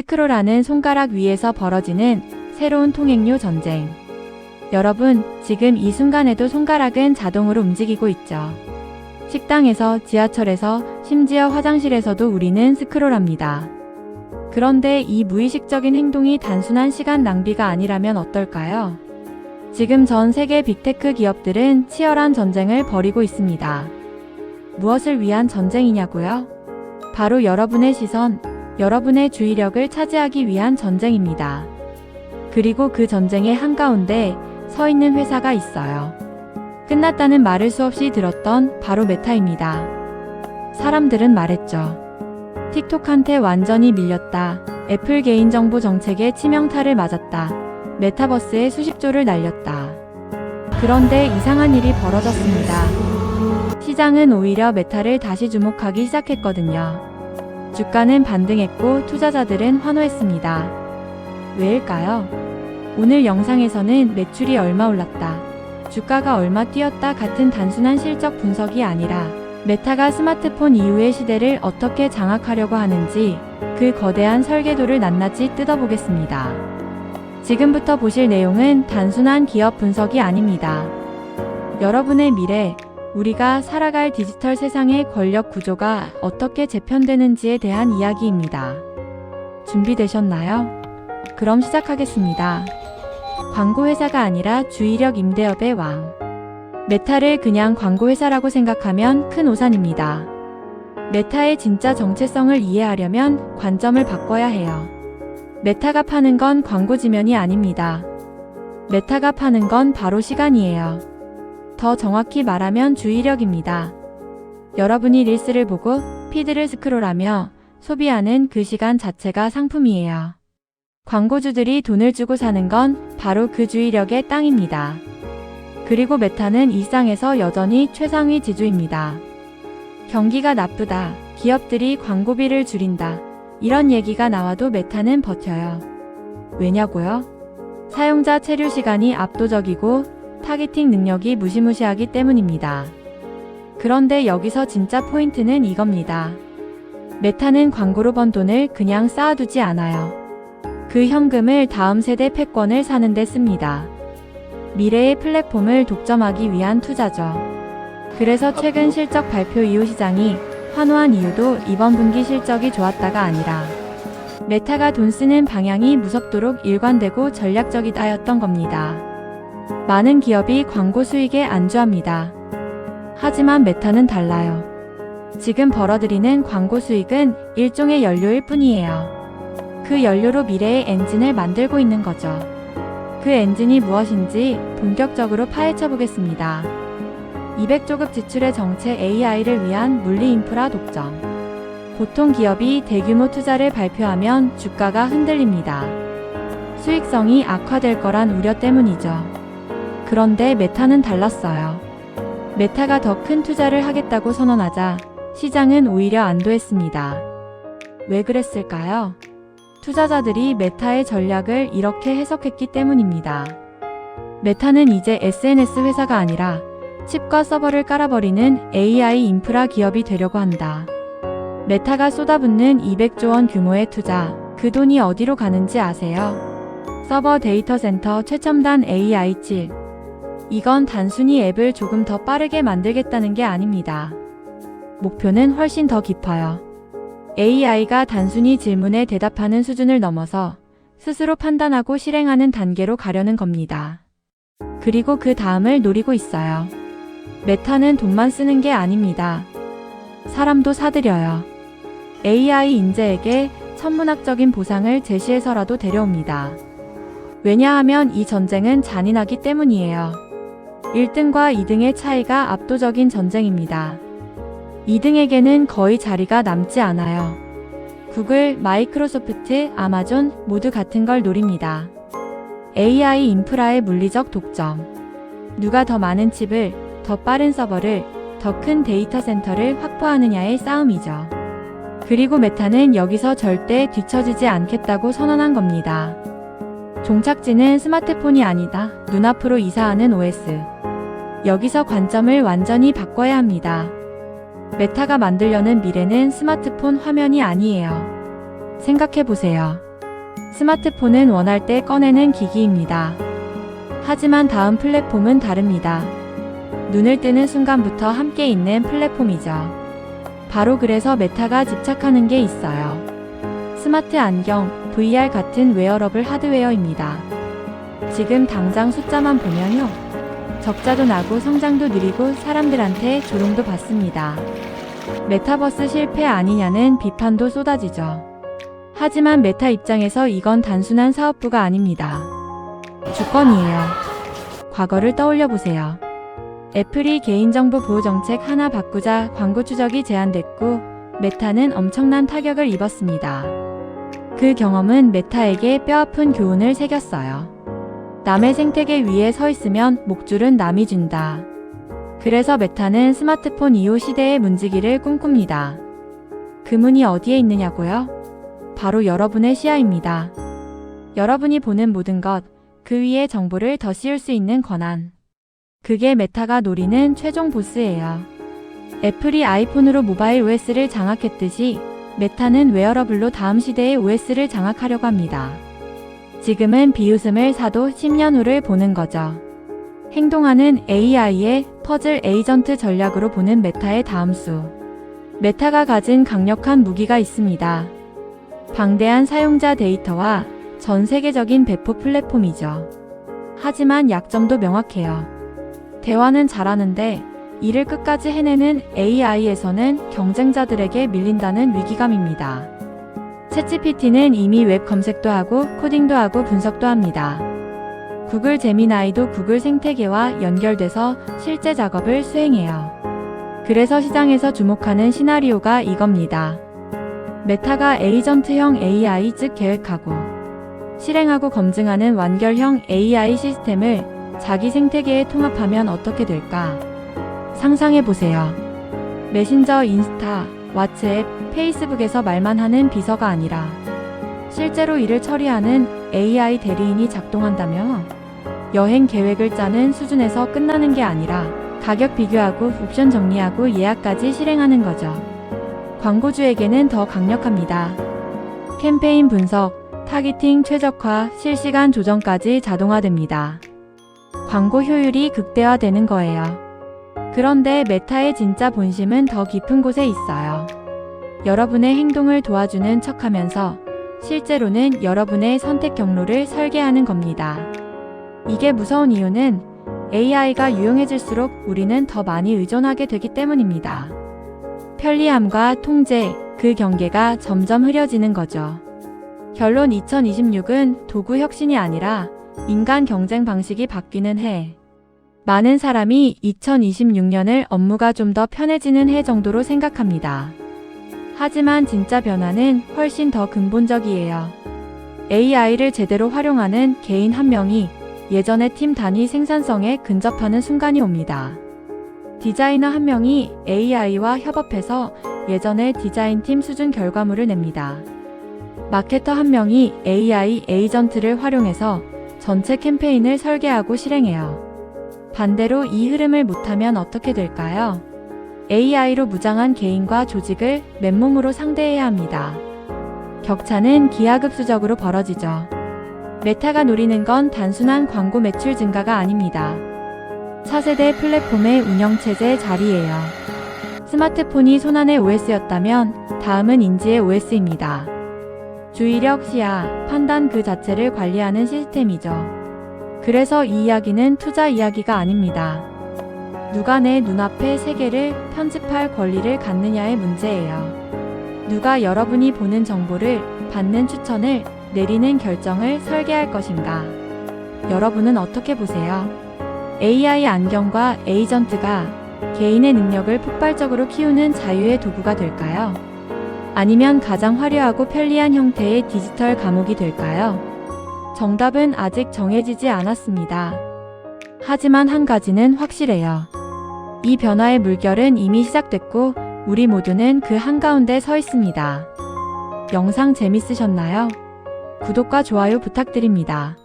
스크롤하는 손가락 위에서 벌어지는 새로운 통행료 전쟁. 여러분, 지금 이 순간에도 손가락은 자동으로 움직이고 있죠. 식당에서, 지하철에서, 심지어 화장실에서도 우리는 스크롤합니다. 그런데 이 무의식적인 행동이 단순한 시간 낭비가 아니라면 어떨까요? 지금 전 세계 빅테크 기업들은 치열한 전쟁을 벌이고 있습니다. 무엇을 위한 전쟁이냐고요? 바로 여러분의 시선, 여러분의 주의력을 차지하기 위한 전쟁입니다. 그리고 그 전쟁의 한가운데 서 있는 회사가 있어요. 끝났다는 말을 수없이 들었던 바로 메타입니다. 사람들은 말했죠. 틱톡한테 완전히 밀렸다. 애플 개인정보 정책에 치명타를 맞았다. 메타버스에 수십조를 날렸다. 그런데 이상한 일이 벌어졌습니다. 시장은 오히려 메타를 다시 주목하기 시작했거든요. 주가는 반등했고 투자자들은 환호했습니다. 왜일까요? 오늘 영상에서는 매출이 얼마 올랐다. 주가가 얼마 뛰었다 같은 단순한 실적 분석이 아니라 메타가 스마트폰 이후의 시대를 어떻게 장악하려고 하는지 그 거대한 설계도를 낱낱이 뜯어보겠습니다. 지금부터 보실 내용은 단순한 기업 분석이 아닙니다. 여러분의 미래, 우리가 살아갈 디지털 세상의 권력 구조가 어떻게 재편되는지에 대한 이야기입니다. 준비되셨나요? 그럼 시작하겠습니다. 광고 회사가 아니라 주의력 임대업의 왕. 메타를 그냥 광고 회사라고 생각하면 큰 오산입니다. 메타의 진짜 정체성을 이해하려면 관점을 바꿔야 해요. 메타가 파는 건 광고 지면이 아닙니다. 메타가 파는 건 바로 시간이에요. 더 정확히 말하면 주의력입니다. 여러분이 릴스를 보고 피드를 스크롤하며 소비하는 그 시간 자체가 상품이에요. 광고주들이 돈을 주고 사는 건 바로 그 주의력의 땅입니다. 그리고 메타는 일상에서 여전히 최상위 지주입니다. 경기가 나쁘다. 기업들이 광고비를 줄인다. 이런 얘기가 나와도 메타는 버텨요. 왜냐고요? 사용자 체류 시간이 압도적이고 타겟팅 능력이 무시무시하기 때문입니다. 그런데 여기서 진짜 포인트는 이겁니다. 메타는 광고로 번 돈을 그냥 쌓아두지 않아요. 그 현금을 다음 세대 패권을 사는데 씁니다. 미래의 플랫폼을 독점하기 위한 투자죠. 그래서 최근 실적 발표 이후 시장이 환호한 이유도 이번 분기 실적이 좋았다가 아니라 메타가 돈 쓰는 방향이 무섭도록 일관되고 전략적이다였던 겁니다. 많은 기업이 광고 수익에 안주합니다. 하지만 메타는 달라요. 지금 벌어들이는 광고 수익은 일종의 연료일 뿐이에요. 그 연료로 미래의 엔진을 만들고 있는 거죠. 그 엔진이 무엇인지 본격적으로 파헤쳐 보겠습니다. 200조급 지출의 정체 AI를 위한 물리 인프라 독점. 보통 기업이 대규모 투자를 발표하면 주가가 흔들립니다. 수익성이 악화될 거란 우려 때문이죠. 그런데 메타는 달랐어요. 메타가 더 큰 투자를 하겠다고 선언하자 시장은 오히려 안도했습니다. 왜 그랬을까요? 투자자들이 메타의 전략을 이렇게 해석했기 때문입니다. 메타는 이제 SNS 회사가 아니라 칩과 서버를 깔아버리는 AI 인프라 기업이 되려고 한다. 메타가 쏟아붓는 200조 원 규모의 투자, 그 돈이 어디로 가는지 아세요? 서버 데이터 센터 최첨단 AI 칠. 이건 단순히 앱을 조금 더 빠르게 만들겠다는 게 아닙니다. 목표는 훨씬 더 깊어요. AI가 단순히 질문에 대답하는 수준을 넘어서 스스로 판단하고 실행하는 단계로 가려는 겁니다. 그리고 그 다음을 노리고 있어요. 메타는 돈만 쓰는 게 아닙니다. 사람도 사들여요. AI 인재에게 천문학적인 보상을 제시해서라도 데려옵니다. 왜냐하면 이 전쟁은 잔인하기 때문이에요. 1등과 2등의 차이가 압도적인 전쟁입니다. 2등에게는 거의 자리가 남지 않아요. 구글, 마이크로소프트, 아마존 모두 같은 걸 노립니다. AI 인프라의 물리적 독점. 누가 더 많은 칩을, 더 빠른 서버를, 더 큰 데이터 센터를 확보하느냐의 싸움이죠. 그리고 메타는 여기서 절대 뒤처지지 않겠다고 선언한 겁니다. 종착지는 스마트폰이 아니다. 눈앞으로 이사하는 OS. 여기서 관점을 완전히 바꿔야 합니다. 메타가 만들려는 미래는 스마트폰 화면이 아니에요. 생각해 보세요. 스마트폰은 원할 때 꺼내는 기기입니다. 하지만 다음 플랫폼은 다릅니다. 눈을 뜨는 순간부터 함께 있는 플랫폼이죠. 바로 그래서 메타가 집착하는 게 있어요. 스마트 안경, VR 같은 웨어러블 하드웨어입니다. 지금 당장 숫자만 보면요. 적자도 나고 성장도 느리고 사람들한테 조롱도 받습니다. 메타버스 실패 아니냐는 비판도 쏟아지죠. 하지만 메타 입장에서 이건 단순한 사업부가 아닙니다. 주권이에요. 과거를 떠올려 보세요. 애플이 개인정보 보호 정책 하나 바꾸자 광고 추적이 제한됐고 메타는 엄청난 타격을 입었습니다. 그 경험은 메타에게 뼈아픈 교훈을 새겼어요. 남의 생태계 위에 서 있으면 목줄은 남이 준다. 그래서 메타는 스마트폰 이후 시대의 문지기를 꿈꿉니다. 그 문이 어디에 있느냐고요? 바로 여러분의 시야입니다. 여러분이 보는 모든 것, 그 위에 정보를 더 씌울 수 있는 권한. 그게 메타가 노리는 최종 보스예요. 애플이 아이폰으로 모바일 OS를 장악했듯이 메타는 웨어러블로 다음 시대의 OS를 장악하려고 합니다. 지금은 비웃음을 사도 10년 후를 보는 거죠. 행동하는 AI의 퍼즐 에이전트 전략으로 보는 메타의 다음 수. 메타가 가진 강력한 무기가 있습니다. 방대한 사용자 데이터와 전 세계적인 배포 플랫폼이죠. 하지만 약점도 명확해요. 대화는 잘하는데 이를 끝까지 해내는 AI에서는 경쟁자들에게 밀린다는 위기감입니다. 챗GPT는 이미 웹 검색도 하고 코딩도 하고 분석도 합니다. 구글 제미나이도 구글 생태계와 연결돼서 실제 작업을 수행해요. 그래서 시장에서 주목하는 시나리오가 이겁니다. 메타가 에이전트형 AI 즉 계획하고 실행하고 검증하는 완결형 AI 시스템을 자기 생태계에 통합하면 어떻게 될까? 상상해 보세요. 메신저, 인스타, 왓츠앱, 페이스북에서 말만 하는 비서가 아니라 실제로 일을 처리하는 AI 대리인이 작동한다며 여행 계획을 짜는 수준에서 끝나는 게 아니라 가격 비교하고 옵션 정리하고 예약까지 실행하는 거죠. 광고주에게는 더 강력합니다. 캠페인 분석, 타깃팅 최적화, 실시간 조정까지 자동화됩니다. 광고 효율이 극대화되는 거예요. 그런데 메타의 진짜 본심은 더 깊은 곳에 있어요. 여러분의 행동을 도와주는 척 하면서 실제로는 여러분의 선택 경로를 설계하는 겁니다. 이게 무서운 이유는 AI가 유용해질수록 우리는 더 많이 의존하게 되기 때문입니다. 편리함과 통제, 그 경계가 점점 흐려지는 거죠. 결론 2026은 도구 혁신이 아니라 인간 경쟁 방식이 바뀌는 해. 많은 사람이 2026년을 업무가 좀 더 편해지는 해 정도로 생각합니다. 하지만 진짜 변화는 훨씬 더 근본적이에요. AI를 제대로 활용하는 개인 한 명이 예전의 팀 단위 생산성에 근접하는 순간이 옵니다. 디자이너 한 명이 AI와 협업해서 예전의 디자인팀 수준 결과물을 냅니다. 마케터 한 명이 AI 에이전트를 활용해서 전체 캠페인을 설계하고 실행해요. 반대로 이 흐름을 못하면 어떻게 될까요? AI로 무장한 개인과 조직을 맨몸으로 상대해야 합니다. 격차는 기하급수적으로 벌어지죠. 메타가 노리는 건 단순한 광고 매출 증가가 아닙니다. 차세대 플랫폼의 운영체제 자리예요. 스마트폰이 손안의 OS였다면 다음은 인지의 OS입니다. 주의력, 시야, 판단 그 자체를 관리하는 시스템이죠. 그래서 이 이야기는 투자 이야기가 아닙니다. 누가 내 눈앞의 세계를 편집할 권리를 갖느냐의 문제예요. 누가 여러분이 보는 정보를 받는 추천을 내리는 결정을 설계할 것인가? 여러분은 어떻게 보세요? AI 안경과 에이전트가 개인의 능력을 폭발적으로 키우는 자유의 도구가 될까요? 아니면 가장 화려하고 편리한 형태의 디지털 감옥이 될까요? 정답은 아직 정해지지 않았습니다. 하지만 한 가지는 확실해요. 이 변화의 물결은 이미 시작됐고 우리 모두는 그 한가운데 서 있습니다. 영상 재밌으셨나요? 구독과 좋아요 부탁드립니다.